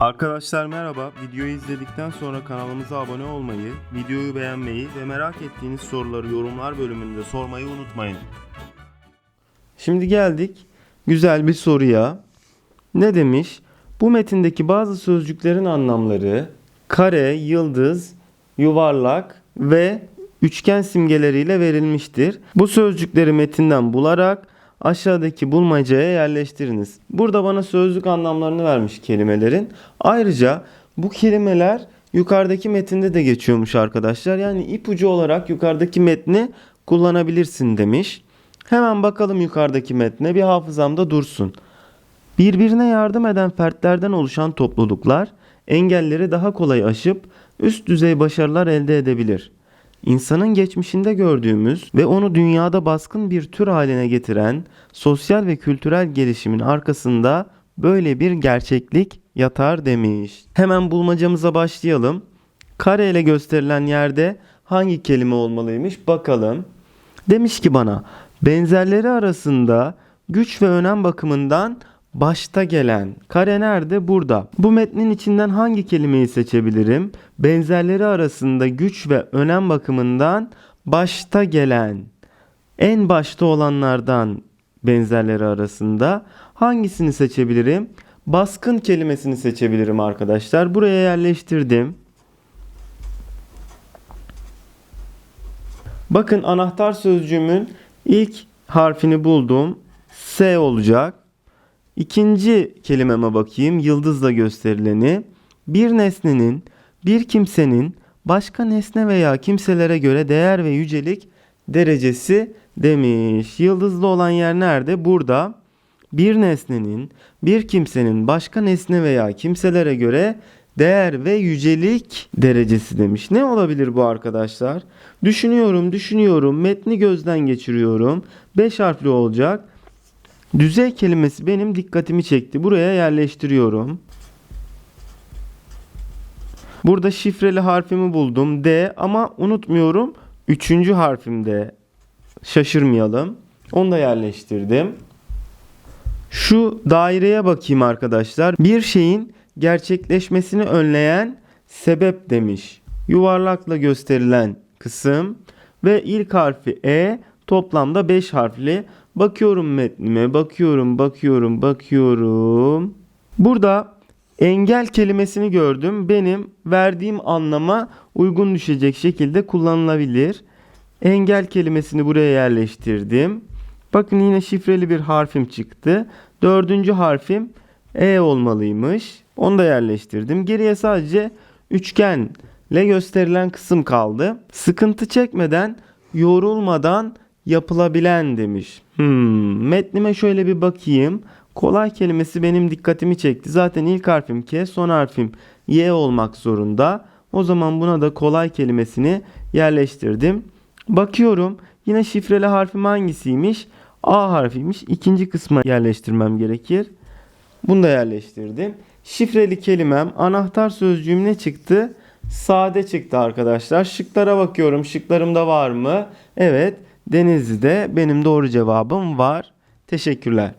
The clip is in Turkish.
Arkadaşlar merhaba. Videoyu izledikten sonra kanalımıza abone olmayı, videoyu beğenmeyi ve merak ettiğiniz soruları yorumlar bölümünde sormayı unutmayın. Şimdi geldik güzel bir soruya. Ne demiş? Bu metindeki bazı sözcüklerin anlamları kare, yıldız, yuvarlak ve üçgen simgeleriyle verilmiştir. Bu sözcükleri metinden bularak aşağıdaki bulmacaya yerleştiriniz. Burada bana sözlük anlamlarını vermiş kelimelerin. Ayrıca bu kelimeler yukarıdaki metinde de geçiyormuş arkadaşlar. Yani ipucu olarak yukarıdaki metni kullanabilirsin demiş. Hemen bakalım yukarıdaki metne bir hafızamda dursun. Birbirine yardım eden fertlerden oluşan topluluklar engelleri daha kolay aşıp üst düzey başarılar elde edebilir. İnsanın geçmişinde gördüğümüz ve onu dünyada baskın bir tür haline getiren sosyal ve kültürel gelişimin arkasında böyle bir gerçeklik yatar demiş. Hemen bulmacamıza başlayalım. Kare ile gösterilen yerde hangi kelime olmalıymış bakalım. Demiş ki bana benzerleri arasında güç ve önem bakımından başta gelen kare nerede? Burada. Bu metnin içinden hangi kelimeyi seçebilirim? Benzerleri arasında güç ve önem bakımından başta gelen en başta olanlardan benzerleri arasında hangisini seçebilirim? Baskın kelimesini seçebilirim arkadaşlar. Buraya yerleştirdim. Bakın anahtar sözcüğümün ilk harfini buldum. S olacak. İkinci kelimeme bakayım. Yıldızla gösterileni. Bir nesnenin, bir kimsenin başka nesne veya kimselere göre değer ve yücelik derecesi demiş. Yıldızlı olan yer nerede? Burada. Bir nesnenin, bir kimsenin başka nesne veya kimselere göre değer ve yücelik derecesi demiş. Ne olabilir bu arkadaşlar? Düşünüyorum, düşünüyorum, metni gözden geçiriyorum. 5 harfli olacak. Düzey kelimesi benim dikkatimi çekti. Buraya yerleştiriyorum. Burada şifreli harfimi buldum. D ama unutmuyorum. Üçüncü harfimde. Şaşırmayalım. Onu da yerleştirdim. Şu daireye bakayım arkadaşlar. Bir şeyin gerçekleşmesini önleyen sebep demiş. Yuvarlakla gösterilen kısım ve ilk harfi E toplamda 5 harfli. Bakıyorum metnime, bakıyorum, bakıyorum, bakıyorum. Burada engel kelimesini gördüm. Benim verdiğim anlama uygun düşecek şekilde kullanılabilir. Engel kelimesini buraya yerleştirdim. Bakın yine şifreli bir harfim çıktı. Dördüncü harfim E olmalıymış. Onu da yerleştirdim. Geriye sadece üçgenle gösterilen kısım kaldı. Sıkıntı çekmeden, yorulmadan yapılabilen demiş. Hmm, metnime şöyle bir bakayım. Kolay kelimesi benim dikkatimi çekti. Zaten ilk harfim K, son harfim Y olmak zorunda. O zaman buna da kolay kelimesini yerleştirdim. Bakıyorum yine şifreli harfim hangisiymiş? A harfiymiş. İkinci kısma yerleştirmem gerekir. Bunu da yerleştirdim. Şifreli kelimem anahtar sözcüğüm ne çıktı? Sade çıktı arkadaşlar. Şıklara bakıyorum. Şıklarımda var mı? Evet. Denizli'de benim doğru cevabım var. Teşekkürler.